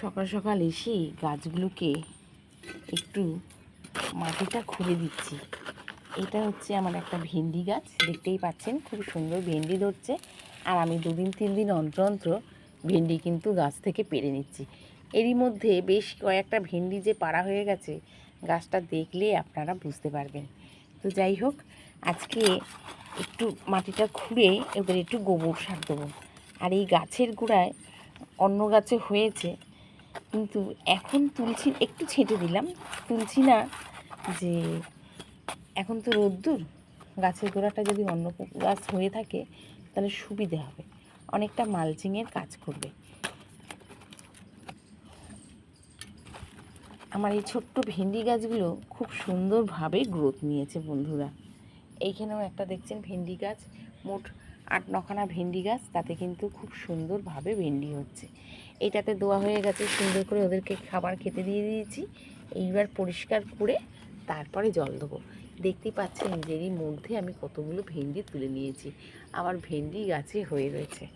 সকাল সকাল এসে গাছগুলোকে একটু মাটিটা খুঁড়ে দিচ্ছি। এটা হচ্ছে আমার একটা ভেন্ডি গাছ, দেখতেই পাচ্ছেন খুব সুন্দর ভেন্ডি ধরছে। আর আমি দুদিন, তিন দিন অন্তর অন্তর ভেন্ডি কিন্তু গাছ থেকে পেরে নিচ্ছি। এরই মধ্যে বেশ কয়েকটা ভেন্ডি যে পাড়া হয়ে গেছে, গাছটা দেখলে আপনারা বুঝতে পারবেন। তো যাই হোক, আজকে একটু মাটিটা খুঁড়ে এবার একটু গোবর সার দেবো। আর এই গাছের গোড়ায় অন্য গাছে হয়েছে কিন্তু এখন তুলছি, একটু ছেঁটে দিলাম। তুলছি না যে এখন তো রোদ্দুর, গাছের গোড়াটা যদি অন্য গাছ হয়ে থাকে, তাহলে সুবিধে হবে। অনেকটা মালচিংয়ের কাজ করবে। আমার এই ছোট্ট ভেন্ডি গাছগুলো খুব সুন্দরভাবে গ্রোথ নিয়েছে বন্ধুরা। এইখানেও একটা দেখছেন ভেন্ডি গাছ, মোট আট নখানা ভেন্ডি গাছ, তাতে কিন্তু খুব সুন্দরভাবে ভেন্ডি হচ্ছে। এইটাতে দোয়া হয়ে গেছে, সুন্দর করে ওদেরকে খাবার খেতে দিয়ে দিয়েছি। এইবার পরিষ্কার করে তারপরে জল দেবো। পাচ্ছেন যে এরই মধ্যে আমি কতগুলো ভেন্ডি তুলে নিয়েছি। আবার ভেন্ডি গাছে হয়ে রয়েছে।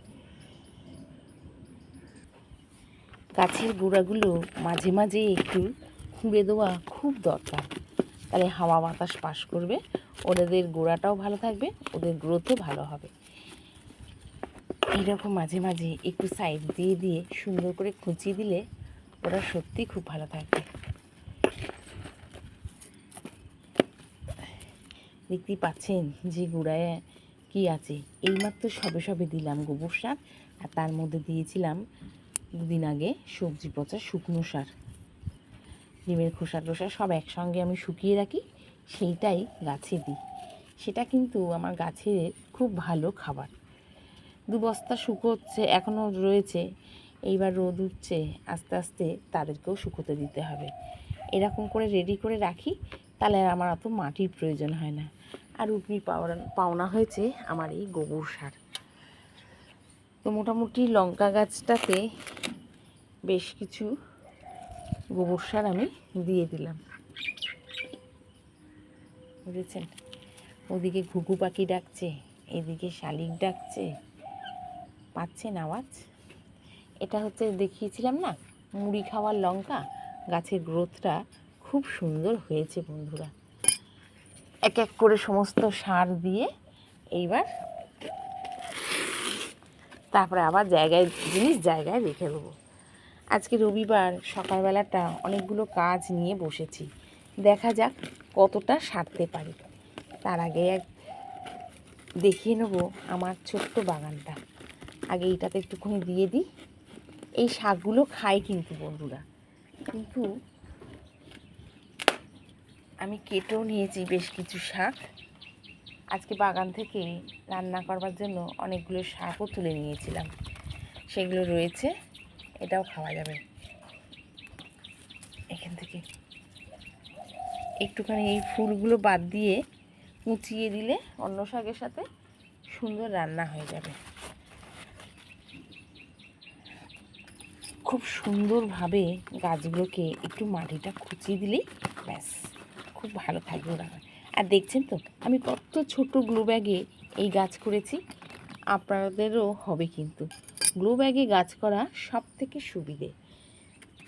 গাছের গোড়াগুলো মাঝে মাঝে একটু খুঁড়ে দেওয়া খুব দরকার। তাহলে হাওয়া বাতাস পাস করবে, ওদের গোড়াটাও ভালো থাকবে, ওদের গ্রোথও ভালো হবে। এইরকম মাঝে মাঝে একটু সাইড দিয়ে দিয়ে সুন্দর করে খুঁচিয়ে দিলে ওরা সত্যি খুব ভালো থাকবে দেখতেই পাচ্ছেন যে গোড়ায় কি আছে। এইমাত্র সবে সবে দিলাম গোবর সার আর তার মধ্যে দিয়েছিলাম দুদিন আগে সবজি পচা শুকনো সার। ডিমের খোসা টোসা সব একসঙ্গে আমি শুকিয়ে রাখি, সেইটাই গাছে দিই। সেটা কিন্তু আমার গাছের খুব ভালো খাবার। দু বস্তা শুকোচ্ছে এখনও রয়েছে। এইবার রোদ উঠছে, আস্তে আস্তে তাদেরকেও শুকোতে দিতে হবে। এরকম করে রেডি করে রাখি, তাহলে আর আমার অত মাটির প্রয়োজন হয় না। আর উপরি পাওনা পাওনা হয়েছে আমার এই গোবর সার। তো মোটামুটি লঙ্কা গাছটাতে বেশ কিছু গোবর সার আমি দিয়ে দিলাম। বুঝেছেন? ওদিকে ঘুঘু পাখি ডাকছে, এদিকে শালিক ডাকছে। পাচ্ছেন আওয়াজ। এটা হচ্ছে দেখিয়েছিলাম না, মুড়ি খাওয়ার লঙ্কা গাছের গ্রোথটা খুব সুন্দর হয়েছে বন্ধুরা। এক এক করে সমস্ত সার দিয়ে এইবার তারপরে আবার জায়গায়, জিনিস জায়গায় রেখে দেবো। আজকে রবিবার, সকালবেলাটা অনেকগুলো কাজ নিয়ে বসেছি। দেখা যাক কতটা সারতে পারি। তার আগে এক দেখিয়ে নেব আমার ছোট্ট বাগানটা। আগে এইটাতে একটুখানি দিয়ে দিই। এই শাকগুলো খাই কিন্তু বন্ধুরা। কিন্তু আমি কেটেও নিয়েছি বেশ কিছু শাক। আজকে বাগান থেকে রান্না করবার জন্য অনেকগুলো শাকও তুলে নিয়েছিলাম। সেগুলো রয়েছে, এটাও খাওয়া যাবে। এখান থেকে একটুখানি এই ফুলগুলো বাদ দিয়ে কুচিয়ে দিলে অন্য শাকের সাথে সুন্দর রান্না হয়ে যাবে। খুব সুন্দরভাবে গাছগুলোকে একটু মাটিটা খুঁচিয়ে দিলেই ব্যাস। খুব ভালো থাকবে ওরা। আর দেখছেন তো, আমি কত ছোট গ্লো ব্যাগে এই গাছ করেছি। আপনাদেরও হবে কিন্তু। গ্লো ব্যাগে গাছ করা সব থেকে সুবিধে।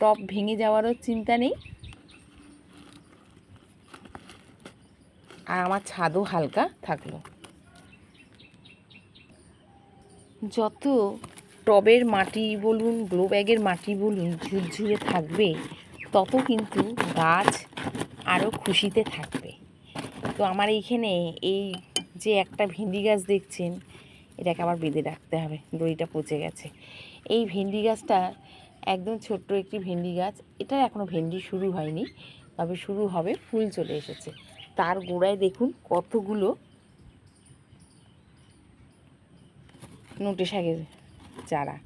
টপ ভেঙে যাওয়ারও চিন্তা নেই। আর আমার ছাদও হালকা থাকল। যত টবের মাটি বলুন গ্লো ব্যাগের মাটি বলুন ঝুরঝুরে থাকবে, তত কিন্তু গাছ আরও খুশিতে থাকবে। তো আমার এইখানে এই যে একটা ভেন্ডি গাছ দেখছেন, এটাকে আবার বেঁধে রাখতে হবে, দড়িটা পচে গেছে। এই ভেন্ডি গাছটা একদম ছোট্ট একটি ভেন্ডি গাছ, এটা এখনও ভেন্ডি শুরু হয়নি, তবে শুরু হবে, ফুল চলে এসেছে। তার গোড়ায় দেখুন কতগুলো নোটে শাকের চারা।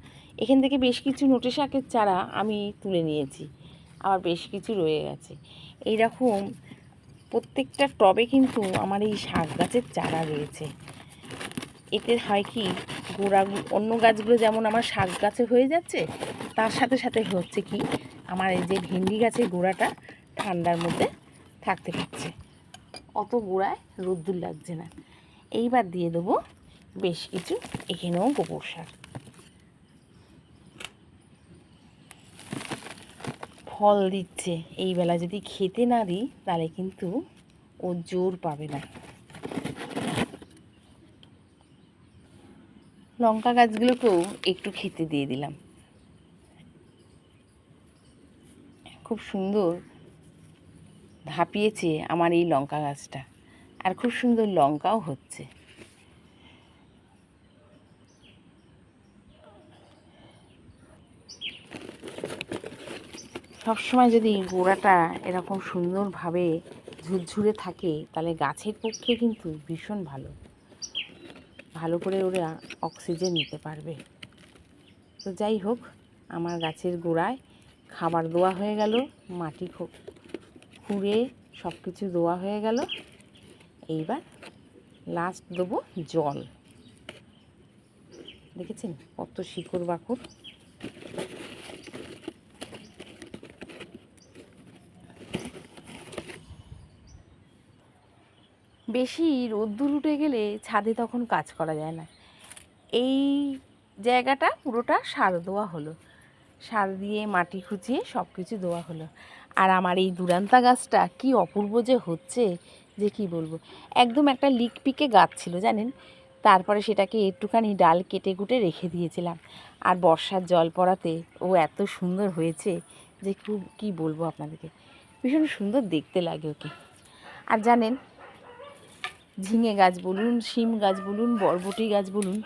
এখান থেকে বেশ কিছু নোটে শাকের চারা আমি তুলে নিয়েছি। আবার বেশ কিছু রয়ে গেছে। এই রকম প্রত্যেকটা টবে কিন্তু আমার এই শাক গাছের চারা রয়েছে। এতে হয় কি, গোড়া অন্য গাছগুলো যেমন আমার শাক গাছে হয়ে যাচ্ছে, তার সাথে সাথে হচ্ছে কি, আমার এই যে ভেন্ডি গাছের গোড়াটা ঠান্ডার মধ্যে থাকতে পারছে অত গোড়ায় রোদ্দুর লাগছে না। এইবার দিয়ে দেবো বেশ কিছু এখানেও গোবর সার। ফল দিচ্ছে। এই বেলা যদি খেতে না দিই, তাহলে কিন্তু ও জোর পাবে না। লঙ্কা গাছগুলোকেও একটু খেতে দিয়ে দিলাম। খুব সুন্দর ধাপিয়েছে আমার এই লঙ্কা গাছটা। আর খুব সুন্দর লঙ্কাও হচ্ছে। সবসময় যদি গোড়াটা এরকম সুন্দরভাবে ঝুরঝুরে থাকে, তাহলে গাছের পক্ষে কিন্তু ভীষণ ভালো। ভালো করে ওরা অক্সিজেন নিতে পারবে। তো যাই হোক, আমার গাছের গোড়ায় খাবার দেওয়া হয়ে গেল, মাটি খুঁড়ে সব কিছু দেওয়া হয়ে গেল। এইবার লাস্ট দেবো জল। দেখেছেন কত শিকড় বাকড় বেশি রোদ্দুর উঠে গেলে ছাদে তখন কাজ করা যায় না। এই জায়গাটা পুরোটা সার দেওয়া হলো। সার দিয়ে মাটি খুঁচিয়ে সব কিছু দেওয়া হলো। আর আমার এই দুরান্তা গাছটা কি অপূর্ব যে হচ্ছে, যে কি বলব? একদম একটা লিক পিকে গাছ ছিল, জানেন? তারপরে সেটাকে একটুখানি ডাল কেটে কুটে রেখে দিয়েছিলাম। আর বর্ষার জল পড়াতে ও এত সুন্দর হয়েছে যে খুব, কি বলব আপনাদেরকে? ভীষণ সুন্দর দেখতে লাগে ওকে। আর জানেন ঝিঙে গাছ বলুন, শিম গাছ বলুন, বরবটি গাছ বলুন,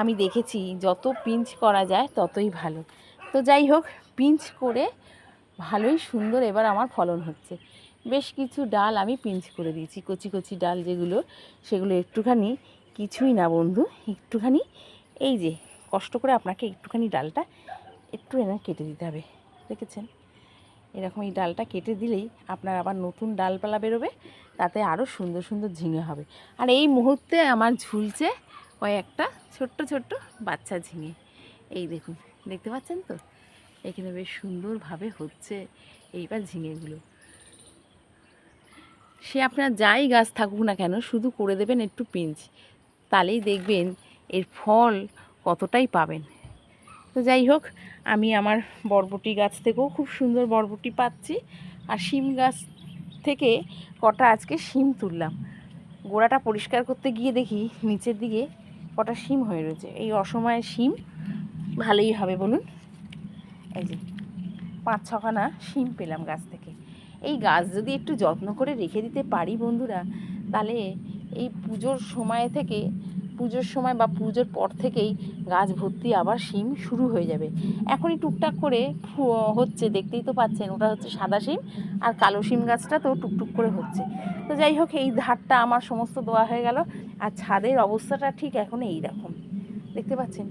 আমি দেখেছি যত পিঞ্চ করা যায় ততই ভালো। তো যাই হোক, পিঞ্চ করে ভালোই সুন্দর এবার আমার ফলন হচ্ছে। বেশ কিছু ডাল আমি পিঞ্চ করে দিয়েছি, কচি কচি ডাল যেগুলো, সেগুলো একটুখানি, কিছুই না বন্ধু, একটুখানি, এই যে কষ্ট করে আপনাকে একটুখানি ডালটা একটু এনে কেটে দিতে হবে, দেখেছেন? এরকম এই ডালটা কেটে দিলেই আপনার আবার নতুন ডালপালা বেরোবে, তাতে আরও সুন্দর সুন্দর ঝিঙে হবে। আর এই মুহূর্তে আমার ঝুলছে কয়েকটা ছোট্ট ছোট্ট বাচ্চা ঝিঙে। এই দেখুন, দেখতে পাচ্ছেন তো? এখানে বেশ সুন্দরভাবে হচ্ছে এইবার ঝিঙেগুলো। সে আপনার যাই গাছ থাকুক না কেন, শুধু করে দেবেন একটু পিঞ্চ। তাহলেই দেখবেন এর ফল কতটাই পাবেন। তো যাই হোক, আমি আমার বরবটি গাছ থেকেও খুব সুন্দর বরবটি পাচ্ছি। আর শিম গাছ থেকে কটা আজকে শিম তুললাম। গোড়াটা পরিষ্কার করতে গিয়ে দেখি নিচের দিকে কটা শিম হয়ে রয়েছে। এই অসময়ে শিম ভালোই হবে বলুন। এই যে পাঁচ ছখানা শিম পেলাম গাছ থেকে। এই গাছ যদি একটু যত্ন করে রেখে দিতে পারি বন্ধুরা, তাহলে এই পুজোর সময় থেকে পুজোর সময় বা পুজোর পর থেকেই গাছ ভর্তি আবার শিম শুরু হয়ে যাবে। এখনই টুকটাক করে হচ্ছে, দেখতেই তো পাচ্ছেন, ওটা হচ্ছে সাদা শিম আর কালো শিম গাছটা তো টুকটুক করে হচ্ছে। তো যাই হোক, এই ধারটা আমার সমস্ত দেওয়া হয়ে গেল আর ছাদের অবস্থাটা ঠিক এখন এই রকম। দেখতে পাচ্ছেন,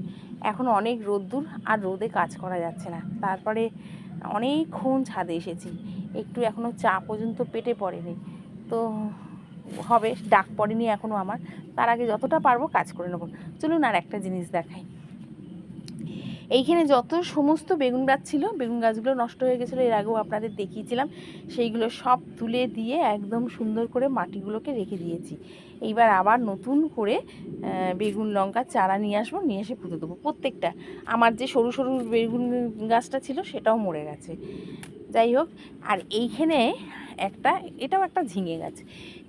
এখন অনেক রোদ্দুর আর রোদে কাজ করা যাচ্ছে না। তারপরে অনেকক্ষণ ছাদে এসেছি। একটু এখনও চা পর্যন্ত পেটে পড়েনি। তো হবে, ডাক পড়েনি এখনও আমার। তার আগে যতটা পারব কাজ করে নেব। চলুন আর একটা জিনিস দেখাই। এইখানে যত সমস্ত বেগুন গাছ ছিল, বেগুন গাছগুলো নষ্ট হয়ে গেছিল, এর আগেও আপনাদের দেখিয়েছিলাম। সেইগুলো সব তুলে দিয়ে একদম সুন্দর করে মাটিগুলোকে রেখে দিয়েছি। এইবার আবার নতুন করে বেগুন লঙ্কা চারা নিয়ে আসব, নিয়ে এসে পুঁতে দেবো। প্রত্যেকটা। আমার যে সরু সরু বেগুন গাছটা ছিল, সেটাও মরে গেছে। যাই হোক, আর এইখানে একটা, এটাও একটা ঝিঙে গাছ।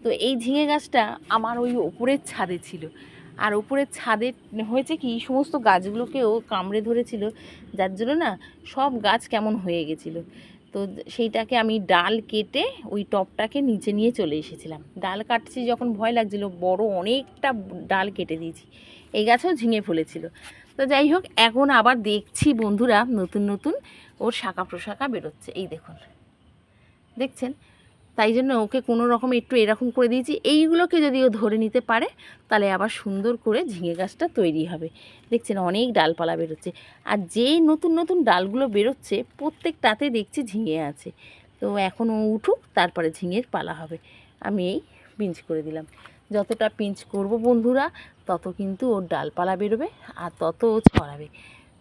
তো এই ঝিঙে গাছটা আমার ওই ওপরের ছাদে ছিল। আর ওপরের ছাদে হয়েছে কি সমস্ত গাছগুলোকেও কামড়ে ধরেছিল, যার জন্য না সব গাছ কেমন হয়ে গেছিল। তো সেইটাকে আমি ডাল কেটে ওই টপটাকে নিচে নিয়ে চলে এসেছিলাম। ডাল কাটছি যখন ভয় লাগছিল, বড় অনেকটা ডাল কেটে দিয়েছি। এই গাছেও ঝিঙে ফলেছিল। তো যাই হোক, এখন আবার দেখছি বন্ধুরা নতুন নতুন ওর শাখা প্রশাখা বেরোচ্ছে। এই দেখুন। দেখছেন? তাই জন্য ওকে কোনো রকম একটু এরকম করে দিয়েছি। এইগুলোকে যদি ও ধরে নিতে পারে, তাহলে আবার সুন্দর করে ঝিঙে গাছটা তৈরি হবে। দেখছেন অনেক ডালপালা বেরোচ্ছে। আর যেই নতুন নতুন ডালগুলো বেরোচ্ছে, প্রত্যেকটাতে দেখছি ঝিঙে আছে। তো এখন ও উঠুক, তারপরে ঝিঙের পালা হবে। আমি এই পিঞ্চ করে দিলাম। যতটা পিঞ্চ করব বন্ধুরা, তত কিন্তু ওর ডালপালা বেরোবে আর তত ও ছড়াবে।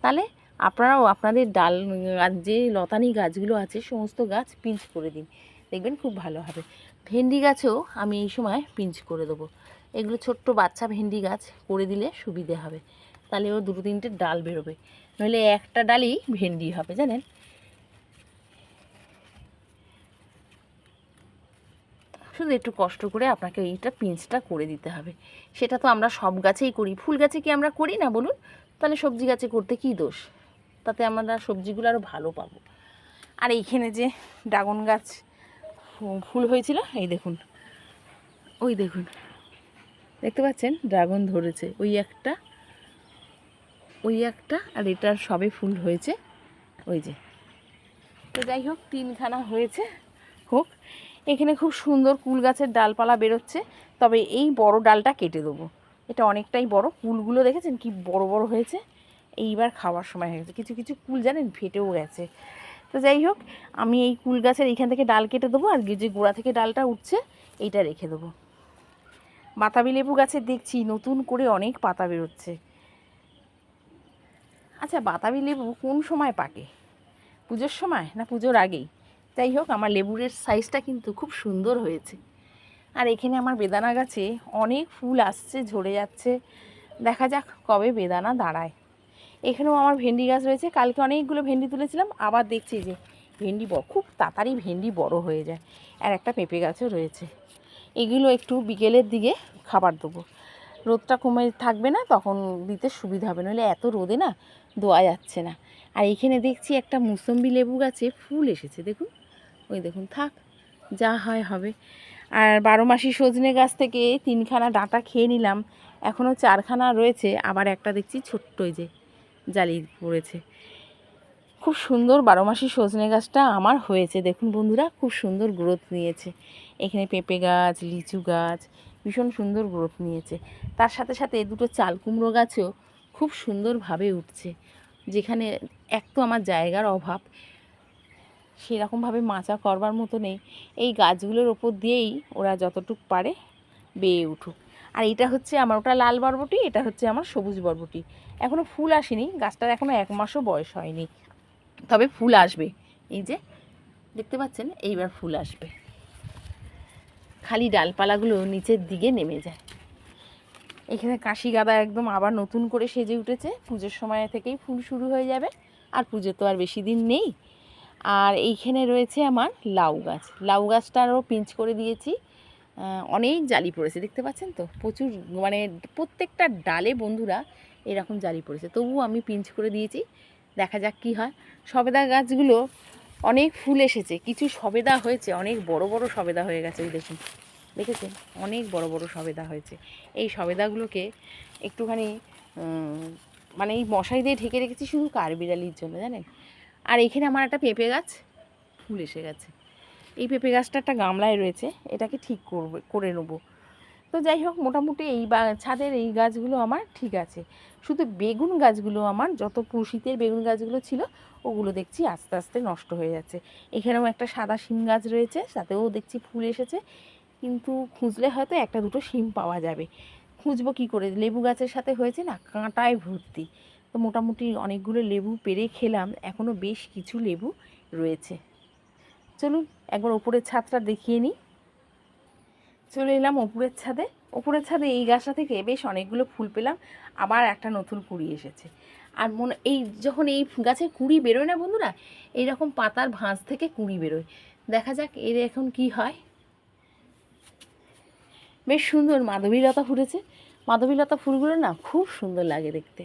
তাহলে আপনারাও আপনাদের ডাল, আর যে লতানি গাছগুলো আছে, সমস্ত গাছ পিঞ্চ করে দিন। দেখবেন খুব ভালো হবে। ভেন্ডি গাছেও আমি এই সময় পিঞ্চ করে দেবো। এগুলো ছোট্ট বাচ্চা ভেন্ডি গাছ করে দিলে সুবিধে হবে। তাহলে ও দুটো তিনটে ডাল বেরোবে। নইলে একটা ডালই ভেন্ডি হবে, জানেন? শুধু একটু কষ্ট করে আপনাকে এইটা পিঞ্চটা করে দিতে হবে। সেটা তো আমরা সব গাছেই করি। ফুল গাছে কি আমরা করি না, বলুন? তাহলে সবজি গাছে করতে কি দোষ? তাতে আমরা সবজিগুলো আরও ভালো পাবো। আর এইখানে যে ড্রাগন গাছ ফুল হয়েছিল? এই দেখুন। ওই দেখুন। দেখতে পাচ্ছেন? ড্রাগন ধরেছে। ওই একটা ওই একটা, আর এটার সবে ফুল হয়েছে। ওই যে। তো যাই হোক, তিনখানা হয়েছে। হোক, এখানে খুব সুন্দর কুল গাছের ডালপালা বেরোচ্ছে। তবে এই বড় ডালটা কেটে দেবো। এটা অনেকটাই বড়। কুলগুলো দেখেছেন কি বড় বড় হয়েছে? এইবার খাওয়ার সময় হয়ে গেছে। কিছু কিছু কুল জানেন, ফেটেও গেছে। তো যাই হোক, আমি এই কুল গাছের এইখান থেকে ডাল কেটে দেবো আর যে গোড়া থেকে ডালটা উঠছে, এইটা রেখে দেবো। বাতাবি লেবু গাছে দেখছি নতুন করে অনেক পাতা বেরোচ্ছে। আচ্ছা বাতাবি লেবু কোন সময় পাকে? পুজোর সময় না পুজোর আগেই? যাই হোক, আমার লেবুরের সাইজটা কিন্তু খুব সুন্দর হয়েছে। আর এখানে আমার বেদানা গাছে অনেক ফুল আসছে, ঝরে যাচ্ছে। দেখা যাক কবে বেদানা দাঁড়ায়। এখানেও আমার ভেন্ডি গাছ রয়েছে। কালকে অনেকগুলো ভেন্ডি তুলেছিলাম, আবার দেখছি যে ভেন্ডি বড় খুব তাড়াতাড়ি ভেন্ডি বড় হয়ে যায়। আর একটা পেঁপে গাছও রয়েছে। এগুলো একটু বিকেলের দিকে খাবার দেবো। রোদটা কমে থাকবে না, তখন দিতে সুবিধা হবে। নইলে এত রোদে না দোয়া যাচ্ছে না। আর এইখানে দেখছি একটা মুসম্বি লেবু গাছে ফুল এসেছে, দেখুন। ওই দেখুন, থাক, যা হয় হবে। আর বারো মাসি সজনে গাছ থেকে তিনখানা ডাঁটা খেয়ে নিলাম। এখনও চারখানা রয়েছে, আবার একটা দেখছি ছোট্ট ওই যে জালি পড়েছে। খুব সুন্দর বারো মাসি সজনে গাছটা আমার হয়েছে। দেখুন বন্ধুরা, খুব সুন্দর গ্রোথ নিয়েছে। এখানে পেঁপে গাছ, লিচু গাছ, ভীষণ সুন্দর গ্রোথ নিয়েছে। তার সাথে সাথে দুটো চাল কুমড়ো গাছও খুব সুন্দরভাবে উঠছে। যেখানে এক তো আমার জায়গার অভাব, সেরকমভাবে মাচা করবার মতো নেই। এই গাছগুলোর ওপর দিয়েই ওরা যতটুক পারে বেয়ে উঠুক। আর এটা হচ্ছে আমার ওটা লাল বরবটি, এটা হচ্ছে আমার সবুজ বরবটি। এখনও ফুল আসেনি, গাছটার এখনও এক মাসও বয়স হয়নি। তবে ফুল আসবে। এই যে, দেখতে পাচ্ছেন, এইবার ফুল আসবে। খালি ডালপালাগুলো নিচের দিকে নেমে যায়। এখানে কাশি গাদা একদম আবার নতুন করে সেজে উঠেছে। পুজোর সময় থেকেই ফুল শুরু হয়ে যাবে। আর পুজো তো আর বেশি দিন নেই। আর এইখানে রয়েছে আমার লাউ গাছ। লাউ গাছটারও পিঞ্চ করে দিয়েছি। অনেক জালি পড়েছে, দেখতে পাচ্ছেন তো? প্রচুর মানে প্রত্যেকটা ডালে বন্ধুরা এরকম জালি পড়েছে। তবুও আমি পিঞ্চ করে দিয়েছি। দেখা যাক কি হয়। সবেদা গাছগুলো অনেক ফুল এসেছে। কিছু সবেদা হয়েছে। অনেক বড় বড় সবেদা হয়ে গেছে, এই দেখুন। দেখেছেন? অনেক বড় বড় সবেদা হয়েছে। এই সবেদাগুলোকে একটুখানি মানে এই মশারি দিয়ে ঢেকে রেখেছি শুধু কার বিড়ালির জন্য, জানেন? আর এখানে আমার একটা পেঁপে গাছ ফুল এসে গেছে। এই পেঁপে গাছটা একটা গামলায় রয়েছে। এটাকে ঠিক করবে, করে নেব। তো যাই হোক, মোটামুটি এই বা, ছাদের এই গাছগুলো আমার ঠিক আছে। শুধু বেগুন গাছগুলো আমার, যত শীতের বেগুন গাছগুলো ছিল, ওগুলো দেখছি আস্তে আস্তে নষ্ট হয়ে যাচ্ছে। এখানেও একটা সাদা শিম গাছ রয়েছে তাতেও দেখছি ফুল এসেছে। কিন্তু খুঁজলে হয়তো একটা দুটো শিম পাওয়া যাবে। খুঁজবো কী করে? লেবু গাছের সাথে হয়েছে না কাঁটায় ভর্তি। তো মোটামুটি অনেকগুলো লেবু পেরে খেলাম এখনও বেশ কিছু লেবু রয়েছে। চলুন, একবার ওপরের ছাদটা দেখিয়ে নিই। চলে এলাম ওপরের ছাদে। ওপরের ছাদে এই গাছটা থেকে বেশ অনেকগুলো ফুল পেলাম। আবার একটা নতুন কুড়ি এসেছে। আর মনে, এই যখন এই গাছে কুড়ি বেরোয় না বন্ধুরা, এইরকম পাতার ভাঁজ থেকে কুড়ি বেরোয়। দেখা যাক এর এখন কি হয়। বেশ সুন্দর মাধবীলতা ফুটেছে। মাধবীলতা ফুলগুলো না খুব সুন্দর লাগে দেখতে।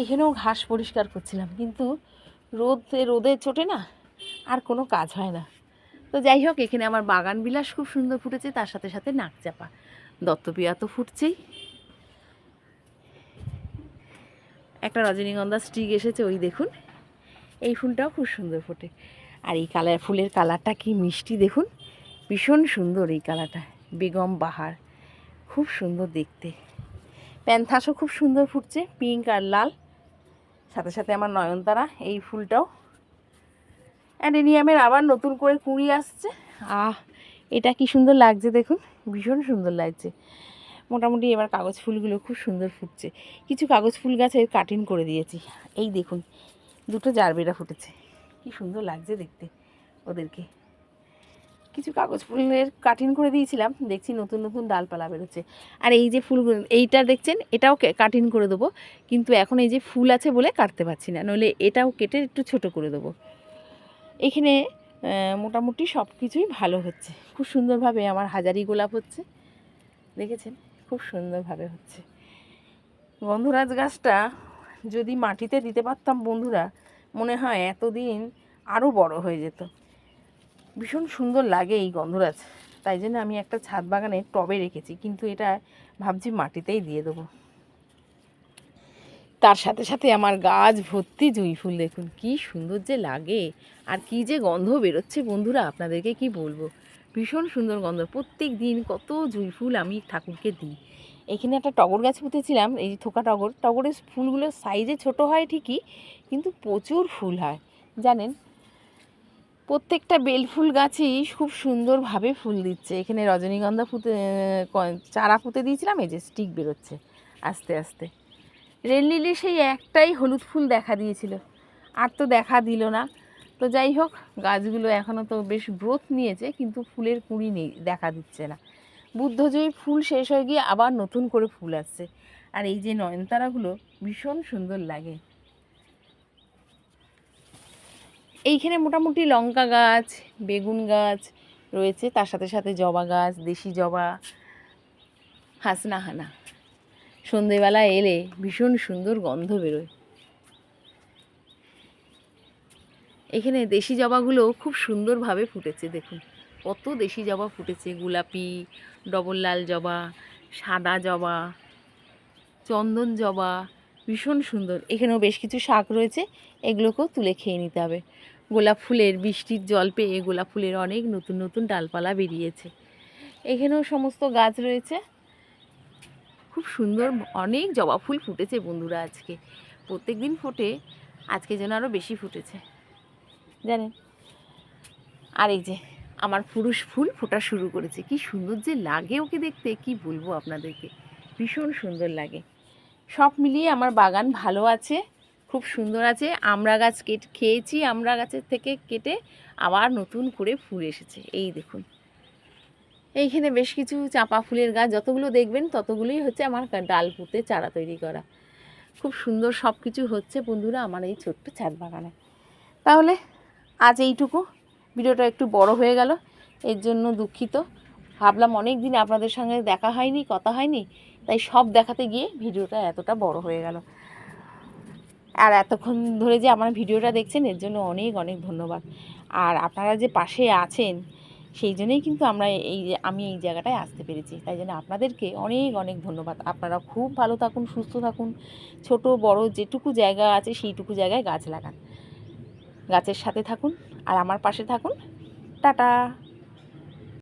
এখানেও ঘাস পরিষ্কার করছিলাম, কিন্তু রোদ, রোদে চোটে না, আর কোনো কাজ হয় না। তো যাই হোক, এখানে আমার বাগান বিলাস খুব সুন্দর ফুটেছে, তার সাথে সাথে নাকচাপা দত্তপিয়া তো ফুটছেই। একটা রজনীগন্ধা স্টিক এসেছে, ওই দেখুন। এই ফুলটাও খুব সুন্দর ফোটে। আর এই কালার, ফুলের কালারটা কি মিষ্টি, দেখুন। ভীষণ সুন্দর এই কালারটা, বেগম বাহার। খুব সুন্দর দেখতে। প্যান্থাসও খুব সুন্দর ফুটছে, পিঙ্ক আর লাল। সাথে সাথে আমার নয়নতারা এই ফুলটাও। অ্যাডেনিয়ামের আবার নতুন করে কুঁড়ি আসছে। আহ, এটা কি সুন্দর লাগছে দেখুন, ভীষণ সুন্দর লাগছে। মোটামুটি এবার কাগজ ফুলগুলো খুব সুন্দর ফুটছে। কিছু কাগজ ফুল গাছের কাটিং করে দিয়েছি। এই দেখুন, দুটো জারবেরা ফুটেছে। কি সুন্দর লাগছে দেখতে ওদেরকে। কিছু কাগজ ফুলের কাটিং করে দিয়েছিলাম। দেখছি নতুন নতুন ডালপালা বেরোচ্ছে। আর এই যে ফুলগুলো, এইটা দেখছেন? এটাও কাটিং করে দেবো। কিন্তু এখন এই যে ফুল আছে বলে কাটতে পারছি না। নইলে এটাও কেটে একটু ছোট করে দেবো। এখানে মোটামুটি সব কিছুই ভালো হচ্ছে। খুব সুন্দরভাবে আমার হাজারি গোলাপ হচ্ছে। দেখেছেন? খুব সুন্দরভাবে হচ্ছে। গন্ধরাজ গাছটা যদি মাটিতে দিতে পারতাম বন্ধুরা, মনে হয় এতদিন আরও বড় হয়ে যেত। ভীষণ সুন্দর লাগে এই গন্ধরাজ। তাই জন্য আমি একটা ছাদ বাগানে টবে রেখেছি, কিন্তু এটা ভাবছি মাটিতেই দিয়ে দেবো। তার সাথে সাথে আমার গাছ ভর্তি জুঁই ফুল দেখুন, কি সুন্দর যে লাগে। আর কি যে গন্ধ বেরোচ্ছে বন্ধুরা, আপনাদেরকে কি বলব? ভীষণ সুন্দর গন্ধ, প্রত্যেক দিন কত জুঁই ফুল আমি ঠাকুরকে দিই। এখানে একটা টগর গাছ পুঁতেছিলাম, এই যে থোকা টগর। টগরের ফুলগুলো সাইজে ছোট হয় ঠিকই, কিন্তু প্রচুর ফুল হয়। জানেন প্রত্যেকটা বেলফুল গাছই খুব সুন্দরভাবে ফুল দিচ্ছে। এখানে রজনীগন্ধা ক- চারা পুঁতে দিয়েছিলাম, এই যে স্টিক বেরোচ্ছে আস্তে আস্তে। রেল লিলি সেই একটাই হলুদ ফুল দেখা দিয়েছিল। আর তো দেখা দিল না। তো যাই হোক, গাছগুলো এখনও তো বেশ গ্রোথ নিয়েছে, কিন্তু ফুলের কুঁড়ি নেই, দেখা দিচ্ছে না। বুদ্ধজয়ী ফুল শেষ হয়ে গিয়ে আবার নতুন করে ফুল আসছে। আর এই যে নয়নতারাগুলো ভীষণ সুন্দর লাগে। এইখানে মোটামুটি লঙ্কা গাছ, বেগুন গাছ রয়েছে, তার সাথে সাথে জবা গাছ, দেশি জবা হাসনা হানা সন্ধেবেলা এলে ভীষণ সুন্দর গন্ধ বেরোয়। এখানে দেশি জবাগুলো খুব সুন্দরভাবে ফুটেছে, দেখুন। কত দেশি জবা ফুটেছে, গোলাপি, ডবল লাল জবা, সাদা জবা, চন্দন জবা, ভীষণ সুন্দর। এখানেও বেশ কিছু শাক রয়েছে, এগুলোকেও তুলে খেয়ে নিতে হবে। গোলাপ ফুলের, বৃষ্টির জল পেয়ে গোলাপ ফুলের অনেক নতুন নতুন ডালপালা বেরিয়েছে। এখানেও সমস্ত গাছ রয়েছে। খুব সুন্দর অনেক জবা ফুল ফুটেছে বন্ধুরা আজকে। প্রত্যেক দিন ফোটে, আজকে যেন আরও বেশি ফুটেছে। জানেন? আর এই যে, আমার পুরুষ ফুল ফোটা শুরু করেছে। কি সুন্দর যে লাগে ওকে দেখতে, কি বলব আপনাদেরকে? ভীষণ সুন্দর লাগে। সব মিলিয়ে আমার বাগান ভালো আছে। খুব সুন্দর আছে। আমরা গাছ কেটে, খেয়েছি, আমরা গাছের থেকে কেটে আবার নতুন করে ফুল এসেছে। এই দেখুন। এইখানে বেশ কিছু চাঁপা ফুলের গাছ, যতগুলো দেখবেন ততগুলোই হচ্ছে আমার ডাল পুঁতে চারা তৈরি করা। খুব সুন্দর সব কিছু হচ্ছে বন্ধুরা আমার এই ছোট্ট ছাদ বাগানে। তাহলে আজ এইটুকু। ভিডিওটা একটু বড় হয়ে গেল। এর জন্য দুঃখিত। ভাবলাম অনেক দিন আপনাদের সঙ্গে দেখা হয়নি, কথা হয়নি, তাই সব দেখাতে গিয়ে ভিডিওটা এতটা বড় হয়ে গেল। আর এতক্ষণ ধরে যে আমার ভিডিওটা দেখছেন, এর জন্য অনেক অনেক ধন্যবাদ। আর আপনারা যে পাশে আছেন, সেই জন্যই কিন্তু আমরা এই আমি এই জায়গাটায় আসতে পেরেছি। তাই জন্য আপনাদেরকে অনেক অনেক ধন্যবাদ। আপনারা খুব ভালো থাকুন, সুস্থ থাকুন। ছোট, বড় যেটুকু জায়গা আছে, সেইটুকু জায়গায় গাছ লাগান। গাছের সাথে থাকুন, আর আমার পাশে থাকুন। টাটা!